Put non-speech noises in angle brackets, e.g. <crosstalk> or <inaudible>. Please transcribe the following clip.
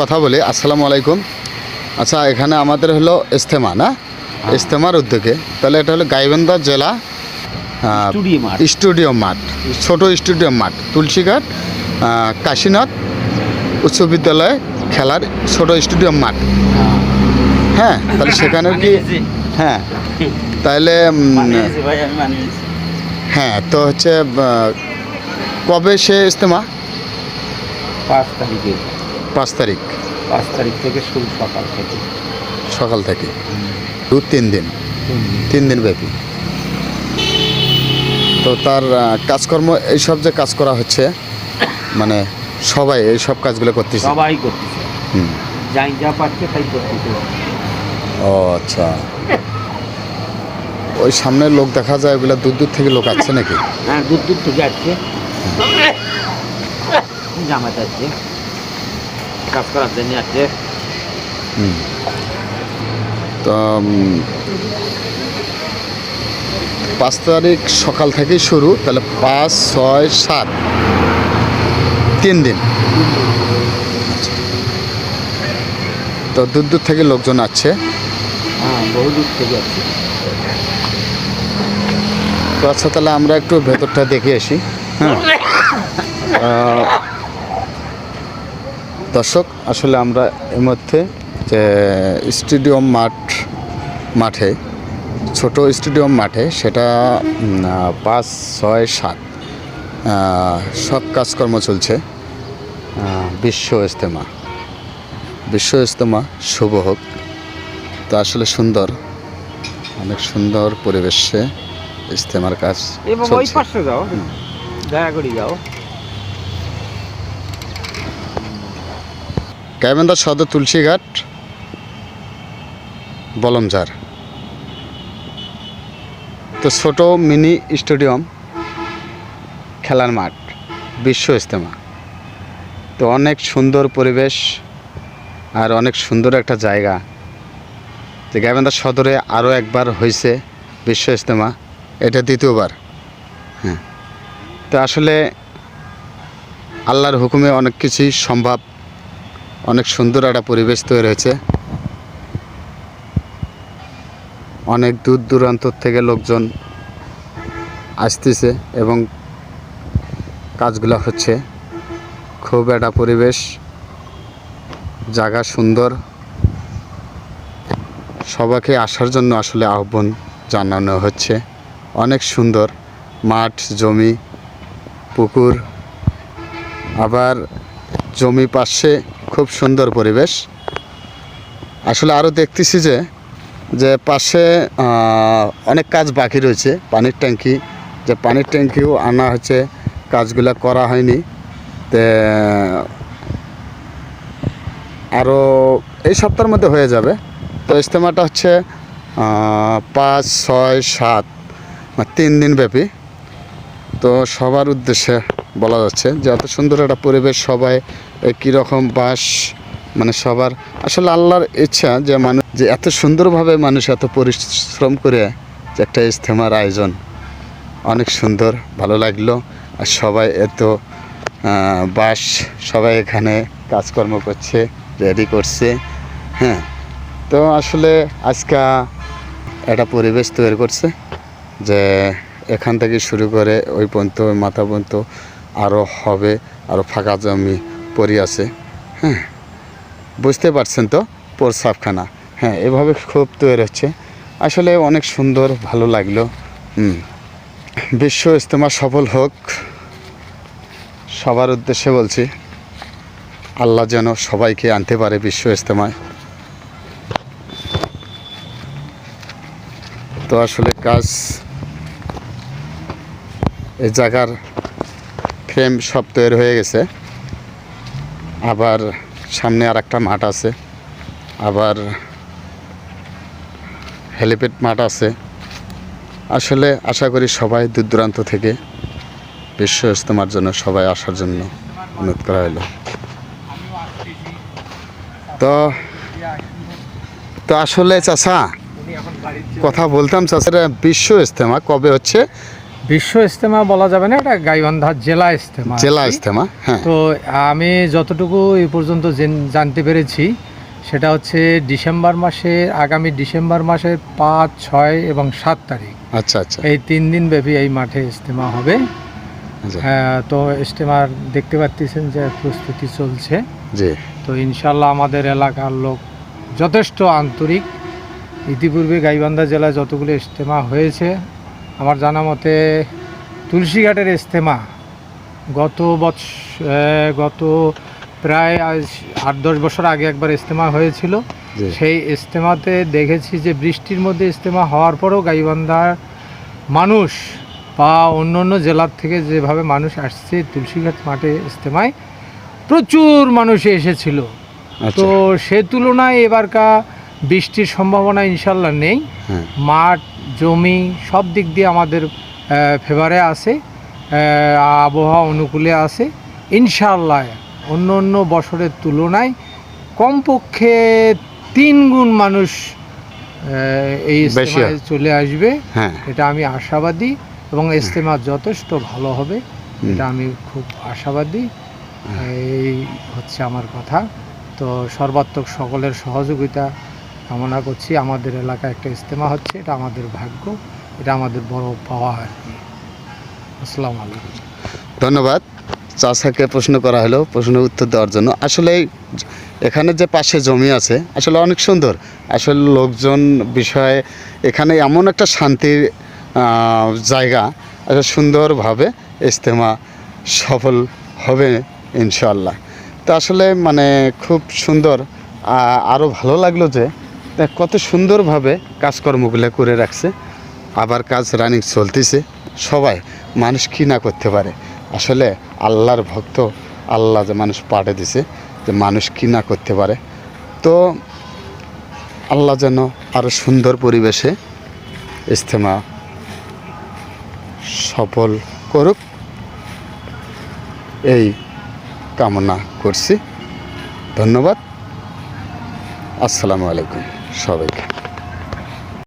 কথা বলি আসসালামু আলাইকুম। আচ্ছা এখানে আমাদের হলো ইস্তেমা না? ইস্তেমার উদ্যোগে। তাহলে এটা হলো গাইবান্ধা জেলা স্টুডিও মাঠ। ছোট স্টুডিয়াম মাঠ তুলসীঘাট কাশীনাথ উচ্চ বিদ্যালয় খেলার ছোট স্টুডিও মাঠ। হ্যাঁ তাহলে সেখানে কি হ্যাঁ তাহলে হ্যাঁ তো হচ্ছে কবে সে ইস্তেমা পাঁচ তারিখে। পাঁচ তারিখ। পাঁচ তারিখ থেকে শুরু সকাল থেকে। সকাল থেকে? দু তিন দিন? তিন দিন। ব্যাপী। তো তার কাজকর্ম এইসব যে কাজ করা হচ্ছে মানে সবাই এই সব কাজগুলো করতেছে? সবাই করতেছে। হুম। যাই যা পাচ্ছে তাই করতেছে। ও আচ্ছা। ওই সামনে লোক দেখা যায় ওগুলো দূর দূর থেকে লোক আসছে নাকি? হ্যাঁ দূর দূর থেকে আসছে। জামাত আসছে। কাজ করার জন্য আসছে তো পাঁচ তারিখ সকাল থেকেই শুরু তাহলে পাঁচ ছয় সাত তিন দিন। তো দূর দূর থেকে লোকজন আসছে। হ্যাঁ বহু দূর থেকে আসছে। তো আচ্ছা তাহলে আমরা একটু ভেতরটা দেখে আসি। হ্যাঁ। <laughs> দর্শক আসলে আমরা এর মধ্যে যে স্টেডিয়াম মাঠ মাঠে ছোট স্টেডিয়াম মাঠে সেটা পাঁচ ছয় সাত সব কাজকর্ম চলছে বিশ্ব ইজতেমা। বিশ্ব ইজতেমা শুভ হোক। তো আসলে সুন্দর অনেক সুন্দর পরিবেশে ইজতেমার কাজ এবং ওই পাশে যাও দয়া করে যাও। গাইবান্ধা সদর তুলসীঘাট, বলমঝার। তো ছোট মিনি স্টেডিয়াম, খেলার মাঠ, বিশ্ব ইজতেমা। তো অনেক সুন্দর পরিবেশ আর অনেক সুন্দর একটা জায়গা যে গাইবান্ধা সদরে আরও একবার হয়েছে বিশ্ব ইজতেমা। এটা দ্বিতীয়বার। হ্যাঁ। তো আসলে আল্লাহর হুকুমে অনেক কিছুই সম্ভব অনেক সুন্দর একটা পরিবেশ তৈরি হয়েছে। অনেক দূর দূরান্ত থেকে লোকজন আসতেছে এবং কাজগুলো হচ্ছে। খুব একটা পরিবেশ, জায়গা সুন্দর। সবাইকে আসার জন্য আসলে আহ্বান জানানো হচ্ছে। অনেক সুন্দর মাঠ, জমি, পুকুর। আবার জমি পাশে খুব সুন্দর পরিবেশ। আসলে আরও দেখতেছি যে যে পাশে অনেক কাজ বাকি রয়েছে, পানির ট্যাঙ্কি। যে পানির ট্যাঙ্কিও আনা হচ্ছে, কাজগুলো করা হয়নি। তে আরও এই সপ্তাহের মধ্যে হয়ে যাবে। তো ইজতেমাটা হচ্ছে পাঁচ, ছয়, সাত মানে তিন দিন ব্যাপী। তো সবার উদ্দেশ্যে বলা যাচ্ছে যে, এত সুন্দর একটা পরিবেশ সবাই কীরকম বাস মানে সবার। আসলে আল্লাহর ইচ্ছা যে মানুষ যে এত সুন্দরভাবে মানুষ এত পরিশ্রম করে যে একটা ইজতেমার আয়োজন। অনেক সুন্দর, ভালো লাগল। আর সবাই এত বাস, সবাই এখানে কাজকর্ম করছে, রেডি করছে। হ্যাঁ তো আসলে আজকে একটা পরিবেশ তৈরি করছে যে এখান থেকে শুরু করে ওই পর্যন্ত, মাথা পর্যন্ত আরও হবে আরও ফাঁকা জমি পড়ে আছে হ্যাঁ। বুঝতে পারছেন তো? প্রসাবখানা হ্যাঁ এভাবে খুব তৈরি হচ্ছে। আসলে অনেক সুন্দর, ভালো লাগল। বিশ্ব ইজতেমা সফল হোক, সবার উদ্দেশ্যে বলছি, আল্লাহ যেন সবাইকে আনতে পারে বিশ্ব ইজতেমায়। তো আসলে কাজ এই জায়গার ফ্রেম সব তৈরি হয়ে গেছে। আবার সামনে আর একটা মাঠ আছে। আবার হেলিপ্যাড মাঠ আছে। আসলে আশা করি সবাই দূর দূরান্ত থেকে বিশ্ব ইজতেমার জন্য, সবাই আসার জন্য অনুরোধ করা হলো তো তো আসলে চাষা কথা বলতাম চাষারা বিশ্ব ইজতেমা কবে হচ্ছে? বিশ্ব ইস্তেমা বলা যাবে না এটা গাইবান্ধা জেলা ইস্তেমা জেলা ইস্তেমা হ্যাঁ। তো আমি যতটুকু এই পর্যন্ত জানতে পেরেছি সেটা হচ্ছে ডিসেম্বর মাসে আগামী ডিসেম্বর মাসের পাঁচ ছয় এবং সাত তারিখ। আচ্ছা আচ্ছা। এই তিন দিন ব্যাপী এই মাঠে ইজতেমা হবে। আচ্ছা, হ্যাঁ, তো ইজতেমার দেখতে পাচ্ছেন যে প্রস্তুতি চলছে। তো ইনশাল্লাহ আমাদের এলাকার লোক যথেষ্ট আন্তরিক। ইতিপূর্বে গাইবান্ধা জেলায় যতগুলো ইজতেমা হয়েছে আমার জানা মতে তুলসীঘাটের ইজতেমা গত বৎস গত প্রায় আজ আট দশ বছর আগে একবার ইজতেমা হয়েছিল। সেই ইজতেমাতে দেখেছি যে বৃষ্টির মধ্যে ইজতেমা হওয়ার পরেও গাইবান্ধার মানুষ বা অন্য অন্য জেলার থেকে যেভাবে মানুষ আসছে তুলসীঘাট মাঠে ইজতেমায় প্রচুর মানুষ এসেছিল। আচ্ছা। তো সে তুলনায় এবারকা বৃষ্টির সম্ভাবনা ইনশাল্লাহ নেই। হ্যাঁ। মাঠ জমি সব দিক দিয়ে আমাদের ফেভারে আছে আবহাওয়া অনুকূলে আছে। ইনশাল্লাহ অন্য অন্য বছরের তুলনায় কমপক্ষে তিন গুণ মানুষ এই চলে আসবে। হ্যাঁ। এটা আমি আশাবাদী এবং ইজতেমা যথেষ্ট ভালো হবে। এটা আমি খুব আশাবাদী। এই হচ্ছে আমার কথা। তো সর্বাত্মক সকলের সহযোগিতা কামনা করছি, আমাদের এলাকায় একটা ইজতেমা হচ্ছে, এটা আমাদের ভাগ্য, এটা আমাদের বড় পাওয়া আর কি। আসসালামু আলাইকুম। ধন্যবাদ। চাষাকে প্রশ্ন করা হলো, প্রশ্নের উত্তর দেওয়ার জন্য। আসলে এখানে যে পাশে জমি আছে, আসলে অনেক সুন্দর। আসলে লোকজন বিষয়ে এখানে এমন একটা শান্তির জায়গা, আসলে সুন্দরভাবে ইজতেমা সফল হবে ইনশাল্লাহ তো আসলে মানে খুব সুন্দর। আরও ভালো লাগল যে তা কত সুন্দরভাবে কাজকর্মগুলো করে রাখছে। আবার কাজ রানিং চলতেছে। সবাই মানুষ কী না করতে পারে? আসলে আল্লাহর ভক্ত, আল্লাহ যে মানুষ পাঠে দিছে যে মানুষ কী না করতে পারে। তো আল্লাহ যেন আরও সুন্দর পরিবেশে ইজতেমা সফল করুক। এই কামনা করছি। ধন্যবাদ। আসসালামু আলাইকুম। সবাইকে।